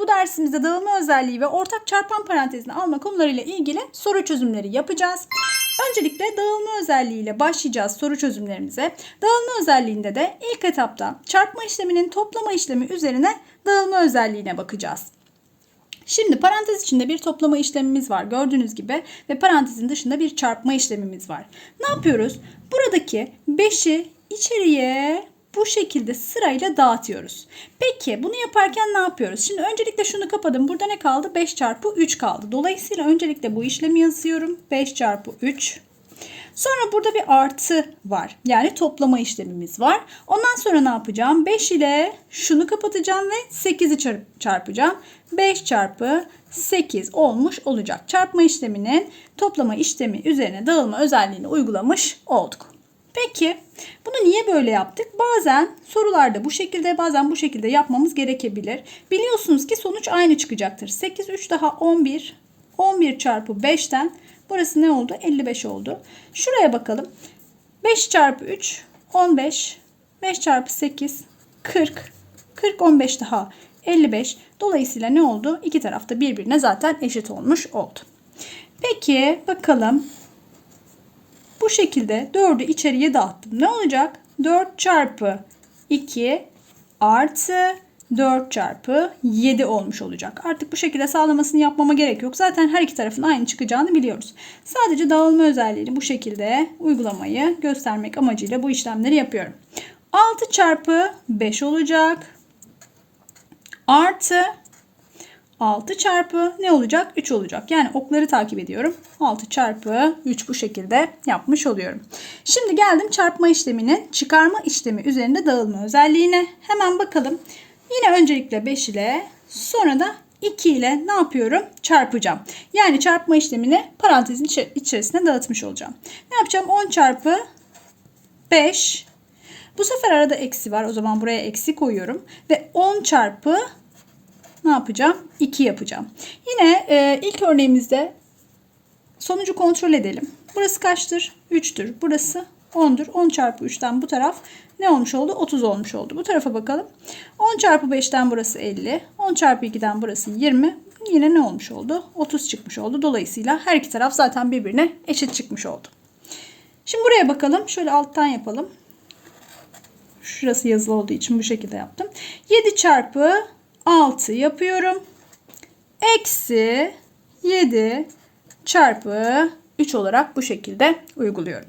bu dersimizde dağılma özelliği ve ortak çarpan parantezini alma konularıyla ilgili soru çözümleri yapacağız. Öncelikle dağılma özelliğiyle başlayacağız soru çözümlerimize. Dağılma özelliğinde de ilk etapta çarpma işleminin toplama işlemi üzerine dağılma özelliğine bakacağız. Şimdi parantez içinde bir toplama işlemimiz var gördüğünüz gibi ve parantezin dışında bir çarpma işlemimiz var. Ne yapıyoruz? Buradaki 5'i içeriye bu şekilde sırayla dağıtıyoruz. Peki bunu yaparken ne yapıyoruz? Şimdi öncelikle şunu kapadım. Burada ne kaldı? 5 çarpı 3 kaldı. Dolayısıyla öncelikle bu işlemi yazıyorum. 5 çarpı 3. Sonra burada bir artı var. Yani toplama işlemimiz var. Ondan sonra ne yapacağım? 5 ile şunu kapatacağım ve 8'i çarpacağım. 5 çarpı 8 olmuş olacak. Çarpma işleminin toplama işlemi üzerine dağılma özelliğini uygulamış olduk. Peki bunu niye böyle yaptık? Bazen sorularda bu şekilde bazen bu şekilde yapmamız gerekebilir. Biliyorsunuz ki sonuç aynı çıkacaktır. 8, 3 daha 11. 11 çarpı 5'ten burası ne oldu? 55 oldu. Şuraya bakalım. 5 çarpı 3 15. 5 çarpı 8 40. 40 15 daha 55. Dolayısıyla ne oldu? İki tarafta birbirine zaten eşit olmuş oldu. Peki bakalım bu şekilde 4'ü içeriye dağıttım. Ne olacak? 4 çarpı 2 artı 4 çarpı 7 olmuş olacak. Artık bu şekilde sağlamasını yapmama gerek yok. Zaten her iki tarafın aynı çıkacağını biliyoruz. Sadece dağılma özelliğini bu şekilde uygulamayı göstermek amacıyla bu işlemleri yapıyorum. 6 çarpı 5 olacak. Artı 6 çarpı ne olacak? 3 olacak. Yani okları takip ediyorum. 6 çarpı 3 bu şekilde yapmış oluyorum. Şimdi geldim çarpma işleminin çıkarma işlemi üzerinde dağılma özelliğine. Hemen bakalım. Yine öncelikle 5 ile sonra da 2 ile ne yapıyorum? Çarpacağım. Yani çarpma işlemini parantezin içerisine dağıtmış olacağım. Ne yapacağım? 10 çarpı 5. Bu sefer arada eksi var. O zaman buraya eksi koyuyorum. Ve 10 çarpı ne yapacağım? 2 yapacağım. Yine e, ilk örneğimizde sonucu kontrol edelim. Burası kaçtır? 3'tür. Burası 10'dur. 10 çarpı 3'ten bu taraf ne olmuş oldu? 30 olmuş oldu. Bu tarafa bakalım. 10 çarpı 5'ten burası 50. 10 çarpı 2'den burası 20. Yine ne olmuş oldu? 30 çıkmış oldu. Dolayısıyla her iki taraf zaten birbirine eşit çıkmış oldu. Şimdi buraya bakalım. Şöyle alttan yapalım. Şurası yazılı olduğu için bu şekilde yaptım. 7 çarpı 6 yapıyorum. Eksi 7 çarpı 3 olarak bu şekilde uyguluyorum.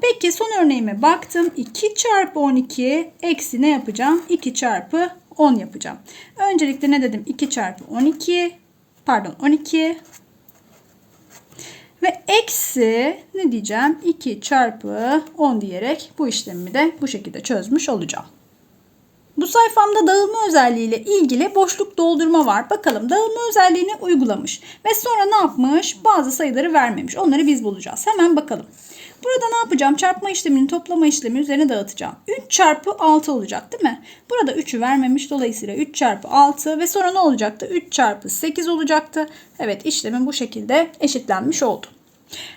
Peki son örneğime baktım. 2 çarpı 12 eksi ne yapacağım? 2 çarpı 10 yapacağım. Öncelikle ne dedim? 2 çarpı 12 pardon 12 ve eksi ne diyeceğim? 2 çarpı 10 diyerek bu işlemi de bu şekilde çözmüş olacağım. Bu sayfamda dağılma özelliğiyle ilgili boşluk doldurma var. Bakalım dağılma özelliğini uygulamış ve sonra ne yapmış? Bazı sayıları vermemiş. Onları biz bulacağız. Hemen bakalım. Burada ne yapacağım? Çarpma işleminin toplama işlemi üzerine dağıtacağım. 3 çarpı 6 olacak değil mi? Burada 3'ü vermemiş. Dolayısıyla 3 çarpı 6 ve sonra ne olacaktı? 3 çarpı 8 olacaktı. Evet işlemin bu şekilde eşitlenmiş oldu.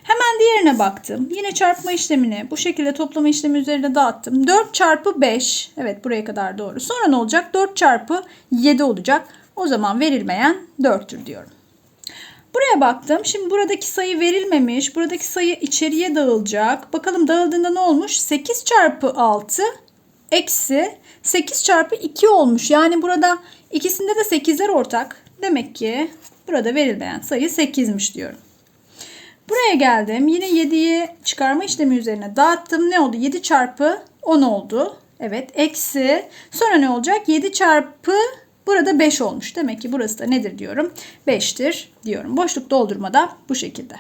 Hemen diğerine baktım. Yine çarpma işlemini bu şekilde toplama işlemi üzerine dağıttım. 4 çarpı 5. Evet buraya kadar doğru. Sonra ne olacak? 4 çarpı 7 olacak. O zaman verilmeyen 4'tür diyorum. Buraya baktım. Şimdi buradaki sayı verilmemiş. Buradaki sayı içeriye dağılacak. Bakalım dağıldığında ne olmuş? 8 çarpı 6 eksi 8 çarpı 2 olmuş. Yani burada ikisinde de 8'ler ortak. Demek ki burada verilmeyen sayı 8'miş diyorum. Buraya geldim. Yine 7'yi çıkarma işlemi üzerine dağıttım. Ne oldu? 7 çarpı 10 oldu. Evet. Eksi. Sonra ne olacak? 7 çarpı burada 5 olmuş. Demek ki burası da nedir diyorum? 5'tir diyorum. Boşluk doldurma da bu şekilde.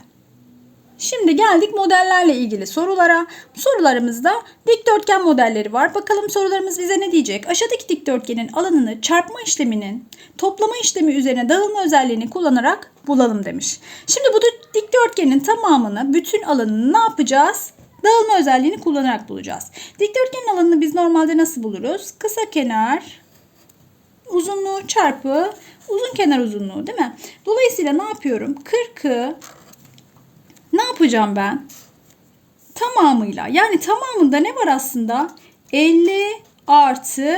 Şimdi geldik modellerle ilgili sorulara. Sorularımızda dikdörtgen modelleri var. Bakalım sorularımız bize ne diyecek? Aşağıdaki dikdörtgenin alanını çarpma işleminin toplama işlemi üzerine dağılma özelliğini kullanarak bulalım demiş. Şimdi bu dikdörtgenin tamamını, bütün alanını ne yapacağız? Dağılma özelliğini kullanarak bulacağız. Dikdörtgenin alanını biz normalde nasıl buluruz? Kısa kenar uzunluğu çarpı uzun kenar uzunluğu değil mi? Dolayısıyla ne yapıyorum? 40'ı ne yapacağım ben? Tamamıyla yani tamamında ne var aslında? 50 artı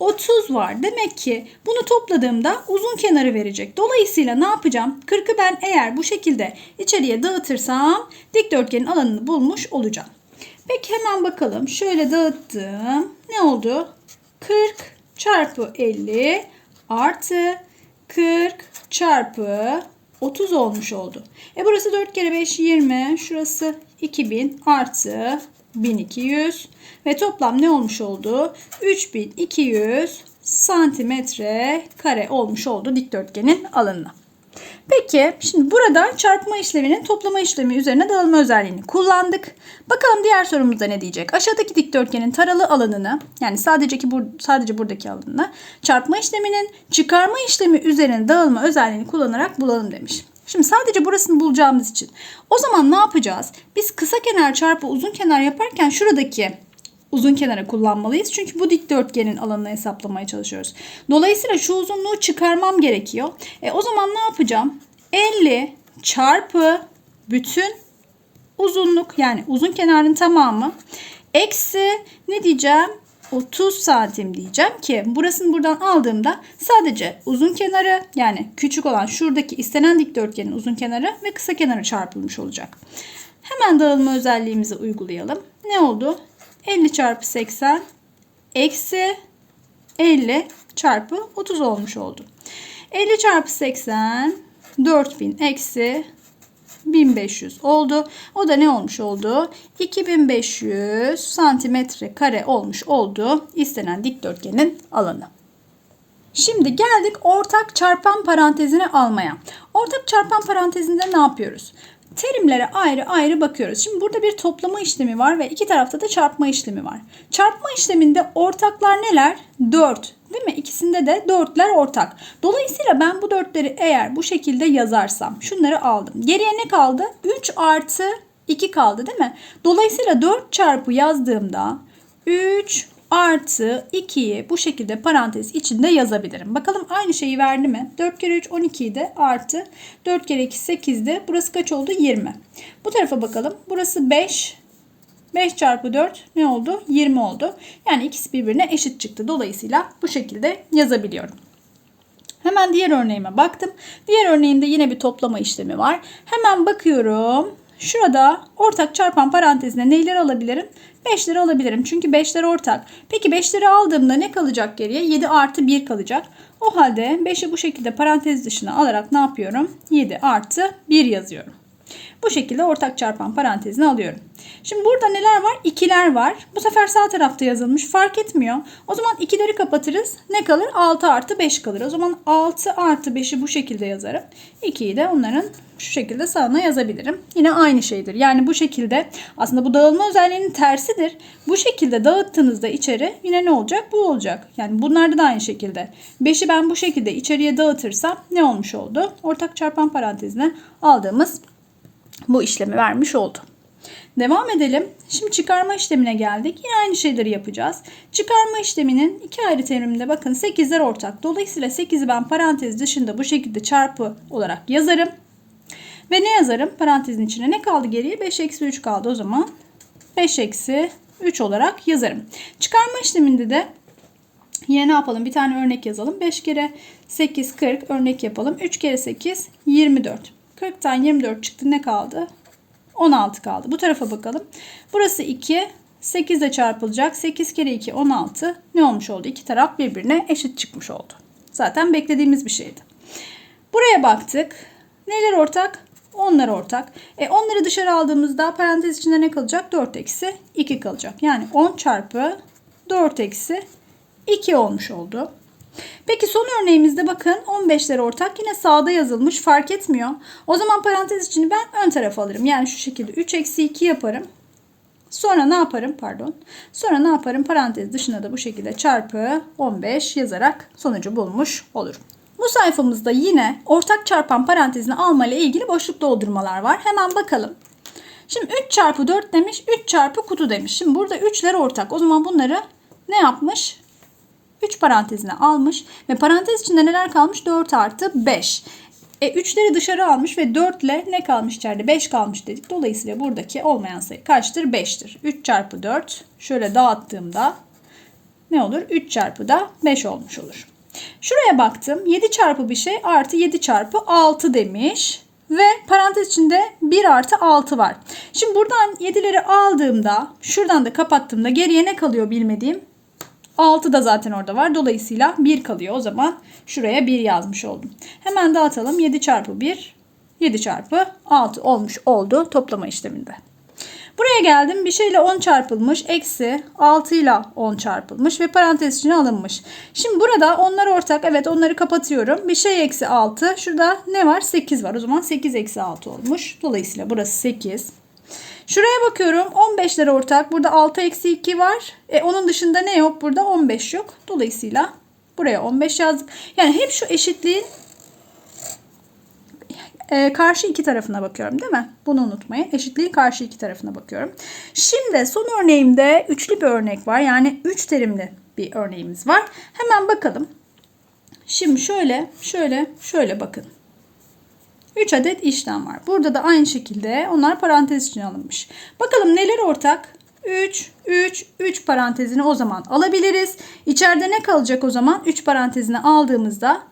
30 var. Demek ki bunu topladığımda uzun kenarı verecek. Dolayısıyla ne yapacağım? 40'ı ben eğer bu şekilde içeriye dağıtırsam dikdörtgenin alanını bulmuş olacağım. Peki hemen bakalım. Şöyle dağıttım. Ne oldu? 40 çarpı 50 artı 40 çarpı 30 olmuş oldu. E burası 4 kere 5 20. Şurası 2000 artı 1200 ve toplam ne olmuş oldu? 3200 santimetre kare olmuş oldu dikdörtgenin alanına. Peki şimdi burada çarpma işleminin toplama işlemi üzerine dağılma özelliğini kullandık. Bakalım diğer sorumuzda ne diyecek? Aşağıdaki dikdörtgenin taralı alanını yani sadece ki bur sadece buradaki alanını çarpma işleminin çıkarma işlemi üzerine dağılma özelliğini kullanarak bulalım demiş. Şimdi sadece burasını bulacağımız için o zaman ne yapacağız? Biz kısa kenar çarpı uzun kenar yaparken şuradaki uzun kenarı kullanmalıyız. Çünkü bu dikdörtgenin alanını hesaplamaya çalışıyoruz. Dolayısıyla şu uzunluğu çıkarmam gerekiyor. E, o zaman ne yapacağım? 50 çarpı bütün uzunluk yani uzun kenarın tamamı eksi ne diyeceğim? 30 santim diyeceğim ki burasını buradan aldığımda sadece uzun kenarı yani küçük olan şuradaki istenen dikdörtgenin uzun kenarı ve kısa kenarı çarpılmış olacak. Hemen dağılma özelliğimizi uygulayalım. Ne oldu? 50 çarpı 80 eksi 50 çarpı 30 olmuş oldu. 50 çarpı 80 4000 eksi 1500 oldu. O da ne olmuş oldu? 2500 santimetre kare olmuş oldu istenen dikdörtgenin alanı. Şimdi geldik ortak çarpan parantezini almaya. Ortak çarpan parantezinde ne yapıyoruz? Terimlere ayrı ayrı bakıyoruz. Şimdi burada bir toplama işlemi var ve iki tarafta da çarpma işlemi var. Çarpma işleminde ortaklar neler? 4. Değil mi? İkisinde de dörtler ortak. Dolayısıyla ben bu dörtleri eğer bu şekilde yazarsam şunları aldım. Geriye ne kaldı? 3 artı 2 kaldı değil mi? Dolayısıyla 4 çarpı yazdığımda 3 artı 2'yi bu şekilde parantez içinde yazabilirim. Bakalım aynı şeyi verdi mi? 4 kere 3 12 idi artı 4 kere 2 8'di. Burası kaç oldu? 20. Bu tarafa bakalım. Burası 5. 5 çarpı 4 ne oldu? 20 oldu. Yani ikisi birbirine eşit çıktı. Dolayısıyla bu şekilde yazabiliyorum. Hemen diğer örneğime baktım. Diğer örneğimde yine bir toplama işlemi var. Hemen bakıyorum. Şurada ortak çarpan parantezine neyleri alabilirim? 5'leri alabilirim. Çünkü 5'ler ortak. Peki 5'leri aldığımda ne kalacak geriye? 7 artı 1 kalacak. O halde 5'i bu şekilde parantez dışına alarak ne yapıyorum? 7 artı 1 yazıyorum. Bu şekilde ortak çarpan parantezini alıyorum. Şimdi burada neler var? İkiler var. Bu sefer sağ tarafta yazılmış. Fark etmiyor. O zaman ikileri kapatırız. Ne kalır? 6 artı 5 kalır. O zaman 6 artı 5'i bu şekilde yazarım. 2'yi de onların şu şekilde sağına yazabilirim. Yine aynı şeydir. Yani bu şekilde aslında bu dağılma özelliğinin tersidir. Bu şekilde dağıttığınızda içeri yine ne olacak? Bu olacak. Yani bunlarda da aynı şekilde. 5'i ben bu şekilde içeriye dağıtırsam ne olmuş oldu? Ortak çarpan parantezine aldığımız bu işlemi vermiş oldu. Devam edelim. Şimdi çıkarma işlemine geldik. Yine aynı şeyleri yapacağız. Çıkarma işleminin iki ayrı teriminde bakın 8'ler ortak. Dolayısıyla 8'i ben parantez dışında bu şekilde çarpı olarak yazarım. Ve ne yazarım? Parantezin içine ne kaldı geriye? 5 eksi 3 kaldı o zaman. 5 eksi 3 olarak yazarım. Çıkarma işleminde de yine ne yapalım? Bir tane örnek yazalım. 5 kere 8 40 örnek yapalım. 3 kere 8 24. 40'tan 24 çıktı ne kaldı? 16 kaldı. Bu tarafa bakalım. Burası 2. 8 ile çarpılacak. 8 kere 2 16. Ne olmuş oldu? İki taraf birbirine eşit çıkmış oldu. Zaten beklediğimiz bir şeydi. Buraya baktık. Neler ortak? Onlar ortak. E onları dışarı aldığımızda parantez içinde ne kalacak? 4 eksi 2 kalacak. Yani 10 çarpı 4 eksi 2 olmuş oldu. Peki son örneğimizde bakın 15'ler ortak yine sağda yazılmış fark etmiyor. O zaman parantez içini ben ön tarafa alırım. Yani şu şekilde 3 eksi 2 yaparım. Sonra ne yaparım pardon. Sonra ne yaparım parantez dışına da bu şekilde çarpı 15 yazarak sonucu bulmuş olurum. Bu sayfamızda yine ortak çarpan parantezini alma ile ilgili boşluk doldurmalar var. Hemen bakalım. Şimdi 3 çarpı 4 demiş 3 çarpı kutu demiş. Şimdi burada 3'ler ortak. O zaman bunları ne yapmış? 3 parantezine almış ve parantez içinde neler kalmış? 4 artı 5. E 3'leri dışarı almış ve 4 ile ne kalmış içeride? 5 kalmış dedik. Dolayısıyla buradaki olmayan sayı kaçtır? 5'tir. 3 çarpı 4 şöyle dağıttığımda ne olur? 3 çarpı da 5 olmuş olur. Şuraya baktım. 7 çarpı bir şey artı 7 çarpı 6 demiş. Ve parantez içinde 1 artı 6 var. Şimdi buradan 7'leri aldığımda şuradan da kapattığımda geriye ne kalıyor bilmediğim 6 da zaten orada var. Dolayısıyla 1 kalıyor. O zaman şuraya 1 yazmış oldum. Hemen dağıtalım. 7 çarpı 1 7 çarpı 6 olmuş oldu toplama işleminde. Buraya geldim. Bir şeyle 10 çarpılmış. Eksi 6 ile 10 çarpılmış ve parantez içine alınmış. Şimdi burada onlar ortak. Evet onları kapatıyorum. Bir şey eksi 6. Şurada ne var? 8 var. O zaman 8 eksi 6 olmuş. Dolayısıyla burası 8. Şuraya bakıyorum. 15'ler ortak. Burada 6 eksi 2 var. E, onun dışında ne yok? Burada 15 yok. Dolayısıyla buraya 15 yazdık. Yani hep şu eşitliğin e, karşı iki tarafına bakıyorum değil mi? Bunu unutmayın. Eşitliğin karşı iki tarafına bakıyorum. Şimdi son örneğimde üçlü bir örnek var. Yani üç terimli bir örneğimiz var. Hemen bakalım. Şimdi şöyle, şöyle, şöyle bakın. 3 adet işlem var. Burada da aynı şekilde onlar parantez içine alınmış. Bakalım neler ortak? 3, 3, 3 parantezini o zaman alabiliriz. İçeride ne kalacak o zaman? 3 parantezini aldığımızda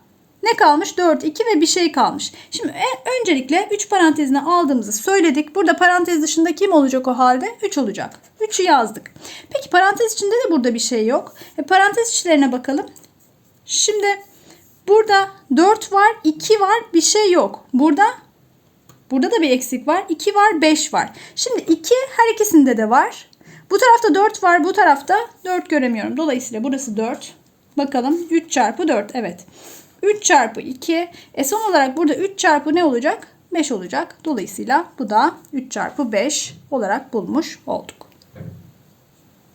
ne kalmış? 4, 2 ve bir şey kalmış. Şimdi e, öncelikle 3 parantezini aldığımızı söyledik. Burada parantez dışında kim olacak o halde? 3 olacak. 3'ü yazdık. Peki parantez içinde de burada bir şey yok. E, parantez içlerine bakalım. Şimdi burada 4 var, 2 var, bir şey yok. Burada burada da bir eksik var. 2 var, 5 var. Şimdi 2 her ikisinde de var. Bu tarafta 4 var, bu tarafta 4 göremiyorum. Dolayısıyla burası 4. Bakalım 3 çarpı 4. Evet. 3 çarpı 2. E son olarak burada 3 çarpı ne olacak? 5 olacak. Dolayısıyla bu da 3 çarpı 5 olarak bulmuş olduk.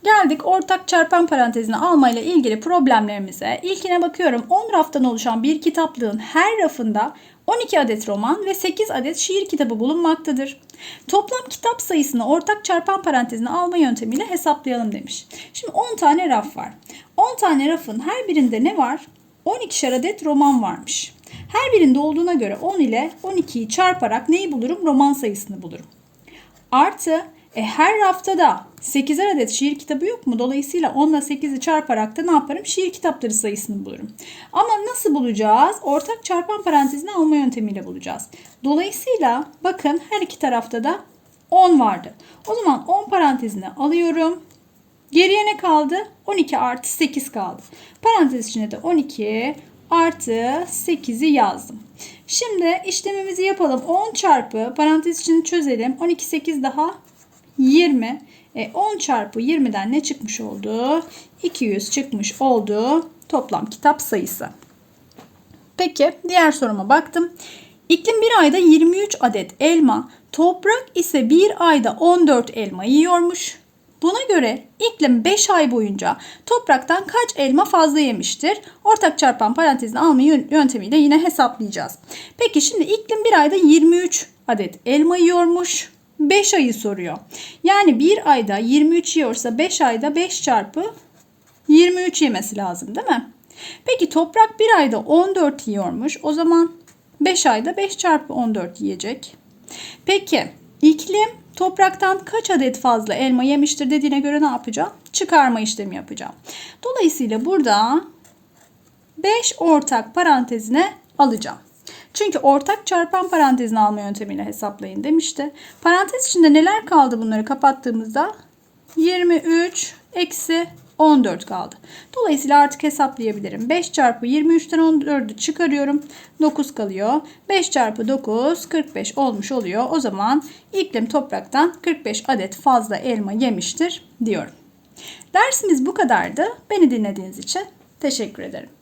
Geldik ortak çarpan parantezini almayla ilgili problemlerimize. İlkine bakıyorum. 10 raftan oluşan bir kitaplığın her rafında 12 adet roman ve 8 adet şiir kitabı bulunmaktadır. Toplam kitap sayısını ortak çarpan parantezine alma yöntemiyle hesaplayalım demiş. Şimdi 10 tane raf var. 10 tane rafın her birinde ne var? 12'şer adet roman varmış. Her birinde olduğuna göre 10 ile 12'yi çarparak neyi bulurum? Roman sayısını bulurum. Artı e, her rafta da 8'er adet şiir kitabı yok mu? Dolayısıyla 10 ile 8'i çarparak da ne yaparım? Şiir kitapları sayısını bulurum. Ama nasıl bulacağız? Ortak çarpan parantezini alma yöntemiyle bulacağız. Dolayısıyla bakın her iki tarafta da 10 vardı. O zaman 10 parantezine alıyorum. Geriye ne kaldı? 12 artı 8 kaldı. Parantez içine de 12 artı 8'i yazdım. Şimdi işlemimizi yapalım. 10 çarpı parantez içini çözelim. 12 8 daha 20. E, 10 çarpı 20'den ne çıkmış oldu? 200 çıkmış oldu toplam kitap sayısı. Peki diğer soruma baktım. İklim bir ayda 23 adet elma, toprak ise bir ayda 14 elma yiyormuş. Buna göre iklim 5 ay boyunca topraktan kaç elma fazla yemiştir? Ortak çarpan parantezini alma yöntemiyle yine hesaplayacağız. Peki şimdi iklim bir ayda 23 adet elma yiyormuş. 5 ayı soruyor. Yani bir ayda 23 yiyorsa 5 ayda 5 çarpı 23 yemesi lazım değil mi? Peki toprak bir ayda 14 yiyormuş. O zaman 5 ayda 5 çarpı 14 yiyecek. Peki iklim topraktan kaç adet fazla elma yemiştir dediğine göre ne yapacağım? Çıkarma işlemi yapacağım. Dolayısıyla burada 5 ortak parantezine alacağım. Çünkü ortak çarpan parantezini alma yöntemiyle hesaplayın demişti. Parantez içinde neler kaldı bunları kapattığımızda? 23 eksi 14 kaldı. Dolayısıyla artık hesaplayabilirim. 5 çarpı 23'ten 14'ü çıkarıyorum. 9 kalıyor. 5 çarpı 9 45 olmuş oluyor. O zaman iklim topraktan 45 adet fazla elma yemiştir diyorum. Dersimiz bu kadardı. Beni dinlediğiniz için teşekkür ederim.